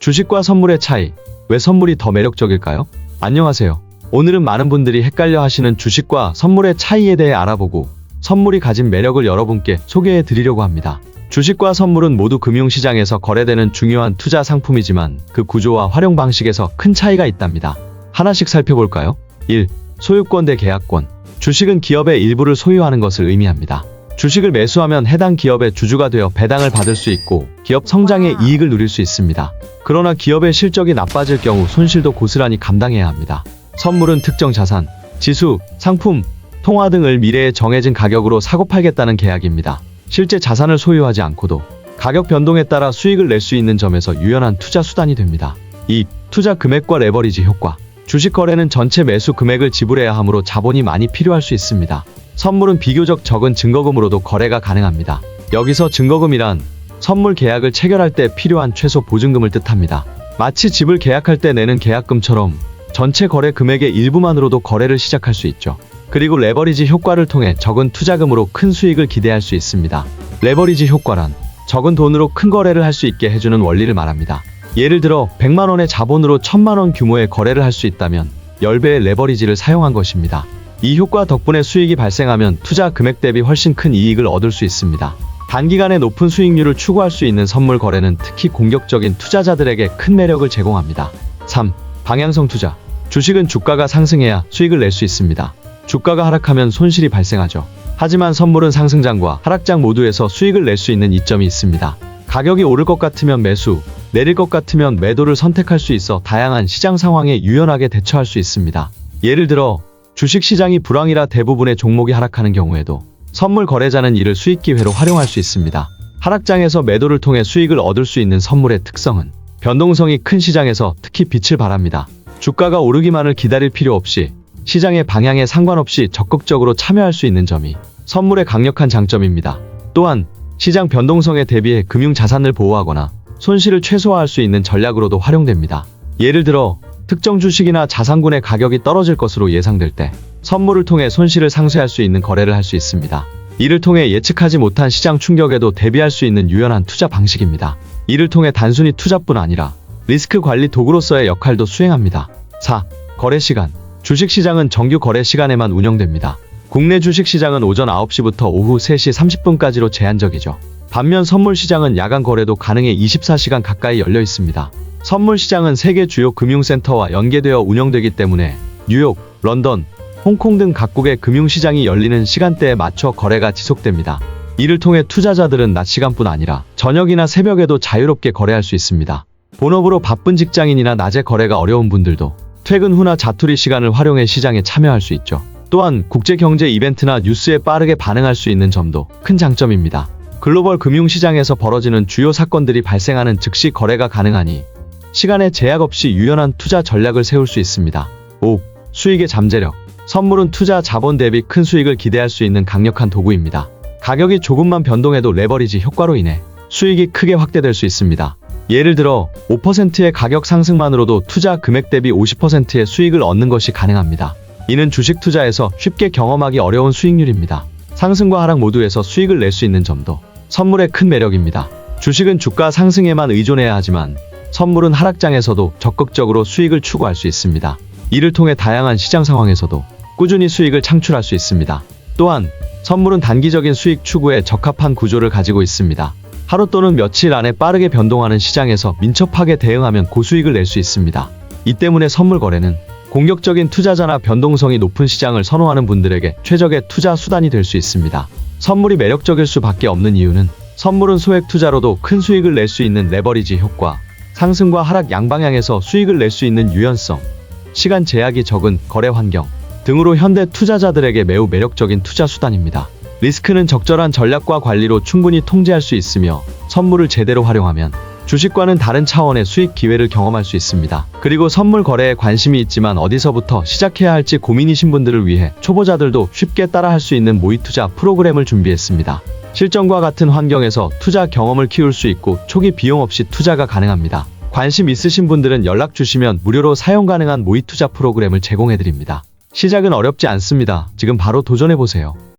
주식과 선물의 차이. 왜 선물이 더 매력적일까요? 안녕하세요. 오늘은 많은 분들이 헷갈려 하시는 주식과 선물의 차이에 대해 알아보고 선물이 가진 매력을 여러분께 소개해 드리려고 합니다. 주식과 선물은 모두 금융시장에서 거래되는 중요한 투자 상품이지만 그 구조와 활용 방식에서 큰 차이가 있답니다. 하나씩 살펴볼까요? 1. 소유권 대 계약권. 주식은 기업의 일부를 소유하는 것을 의미합니다. 주식을 매수하면 해당 기업의 주주가 되어 배당을 받을 수 있고 기업 성장의 이익을 누릴 수 있습니다. 그러나 기업의 실적이 나빠질 경우 손실도 고스란히 감당해야 합니다. 선물은 특정 자산, 지수, 상품, 통화 등을 미래에 정해진 가격으로 사고 팔겠다는 계약입니다. 실제 자산을 소유하지 않고도 가격 변동에 따라 수익을 낼 수 있는 점에서 유연한 투자 수단이 됩니다. 2. 투자 금액과 레버리지 효과. 주식 거래는 전체 매수 금액을 지불해야 하므로 자본이 많이 필요할 수 있습니다. 선물은 비교적 적은 증거금으로도 거래가 가능합니다. 여기서 증거금이란 선물 계약을 체결할 때 필요한 최소 보증금을 뜻합니다. 마치 집을 계약할 때 내는 계약금처럼 전체 거래 금액의 일부만으로도 거래를 시작할 수 있죠. 그리고 레버리지 효과를 통해 적은 투자금으로 큰 수익을 기대할 수 있습니다. 레버리지 효과란 적은 돈으로 큰 거래를 할 수 있게 해주는 원리를 말합니다. 예를 들어 100만 원의 자본으로 1000만 원 규모의 거래를 할 수 있다면 10배의 레버리지를 사용한 것입니다. 이 효과 덕분에 수익이 발생하면 투자 금액 대비 훨씬 큰 이익을 얻을 수 있습니다. 단기간에 높은 수익률을 추구할 수 있는 선물 거래는 특히 공격적인 투자자들에게 큰 매력을 제공합니다. 3. 방향성 투자. 주식은 주가가 상승해야 수익을 낼 수 있습니다. 주가가 하락하면 손실이 발생하죠. 하지만 선물은 상승장과 하락장 모두에서 수익을 낼 수 있는 이점이 있습니다. 가격이 오를 것 같으면 매수, 내릴 것 같으면 매도를 선택할 수 있어 다양한 시장 상황에 유연하게 대처할 수 있습니다. 예를 들어 주식 시장이 불황이라 대부분의 종목이 하락하는 경우에도 선물 거래자는 이를 수익 기회로 활용할 수 있습니다. 하락장에서 매도를 통해 수익을 얻을 수 있는 선물의 특성은 변동성이 큰 시장에서 특히 빛을 발합니다. 주가가 오르기만을 기다릴 필요 없이 시장의 방향에 상관없이 적극적으로 참여할 수 있는 점이 선물의 강력한 장점입니다. 또한 시장 변동성에 대비해 금융 자산을 보호하거나 손실을 최소화할 수 있는 전략으로도 활용됩니다. 예를 들어 특정 주식이나 자산군의 가격이 떨어질 것으로 예상될 때 선물을 통해 손실을 상쇄할 수 있는 거래를 할 수 있습니다. 이를 통해 예측하지 못한 시장 충격에도 대비할 수 있는 유연한 투자 방식입니다. 이를 통해 단순히 투자뿐 아니라 리스크 관리 도구로서의 역할도 수행합니다. 4. 거래 시간. 주식 시장은 정규 거래 시간에만 운영됩니다. 국내 주식 시장은 오전 9시부터 오후 3시 30분까지로 제한적이죠. 반면 선물 시장은 야간 거래도 가능해 24시간 가까이 열려 있습니다. 선물 시장은 세계 주요 금융센터와 연계되어 운영되기 때문에 뉴욕, 런던, 홍콩 등 각국의 금융시장이 열리는 시간대에 맞춰 거래가 지속됩니다. 이를 통해 투자자들은 낮 시간뿐 아니라 저녁이나 새벽에도 자유롭게 거래할 수 있습니다. 본업으로 바쁜 직장인이나 낮에 거래가 어려운 분들도 퇴근 후나 자투리 시간을 활용해 시장에 참여할 수 있죠. 또한 국제 경제 이벤트나 뉴스에 빠르게 반응할 수 있는 점도 큰 장점입니다. 글로벌 금융시장에서 벌어지는 주요 사건들이 발생하는 즉시 거래가 가능하니 시간에 제약 없이 유연한 투자 전략을 세울 수 있습니다. 5. 수익의 잠재력. 선물은 투자 자본 대비 큰 수익을 기대할 수 있는 강력한 도구입니다. 가격이 조금만 변동해도 레버리지 효과로 인해 수익이 크게 확대될 수 있습니다. 예를 들어 5%의 가격 상승만으로도 투자 금액 대비 50%의 수익을 얻는 것이 가능합니다. 이는 주식 투자에서 쉽게 경험하기 어려운 수익률입니다. 상승과 하락 모두에서 수익을 낼 수 있는 점도 선물의 큰 매력입니다. 주식은 주가 상승에만 의존해야 하지만 선물은 하락장에서도 적극적으로 수익을 추구할 수 있습니다. 이를 통해 다양한 시장 상황에서도 꾸준히 수익을 창출할 수 있습니다. 또한 선물은 단기적인 수익 추구에 적합한 구조를 가지고 있습니다. 하루 또는 며칠 안에 빠르게 변동하는 시장에서 민첩하게 대응하면 고수익을 낼 수 있습니다. 이 때문에 선물 거래는 공격적인 투자자나 변동성이 높은 시장을 선호하는 분들에게 최적의 투자 수단이 될 수 있습니다. 선물이 매력적일 수밖에 없는 이유는 선물은 소액 투자로도 큰 수익을 낼 수 있는 레버리지 효과, 상승과 하락 양방향에서 수익을 낼 수 있는 유연성, 시간 제약이 적은 거래 환경 등으로 현대 투자자들에게 매우 매력적인 투자 수단입니다. 리스크는 적절한 전략과 관리로 충분히 통제할 수 있으며 선물을 제대로 활용하면 주식과는 다른 차원의 수익 기회를 경험할 수 있습니다. 그리고 선물 거래에 관심이 있지만 어디서부터 시작해야 할지 고민이신 분들을 위해 초보자들도 쉽게 따라할 수 있는 모의 투자 프로그램을 준비했습니다. 실전과 같은 환경에서 투자 경험을 키울 수 있고 초기 비용 없이 투자가 가능합니다. 관심 있으신 분들은 연락 주시면 무료로 사용 가능한 모의 투자 프로그램을 제공해 드립니다. 시작은 어렵지 않습니다. 지금 바로 도전해 보세요.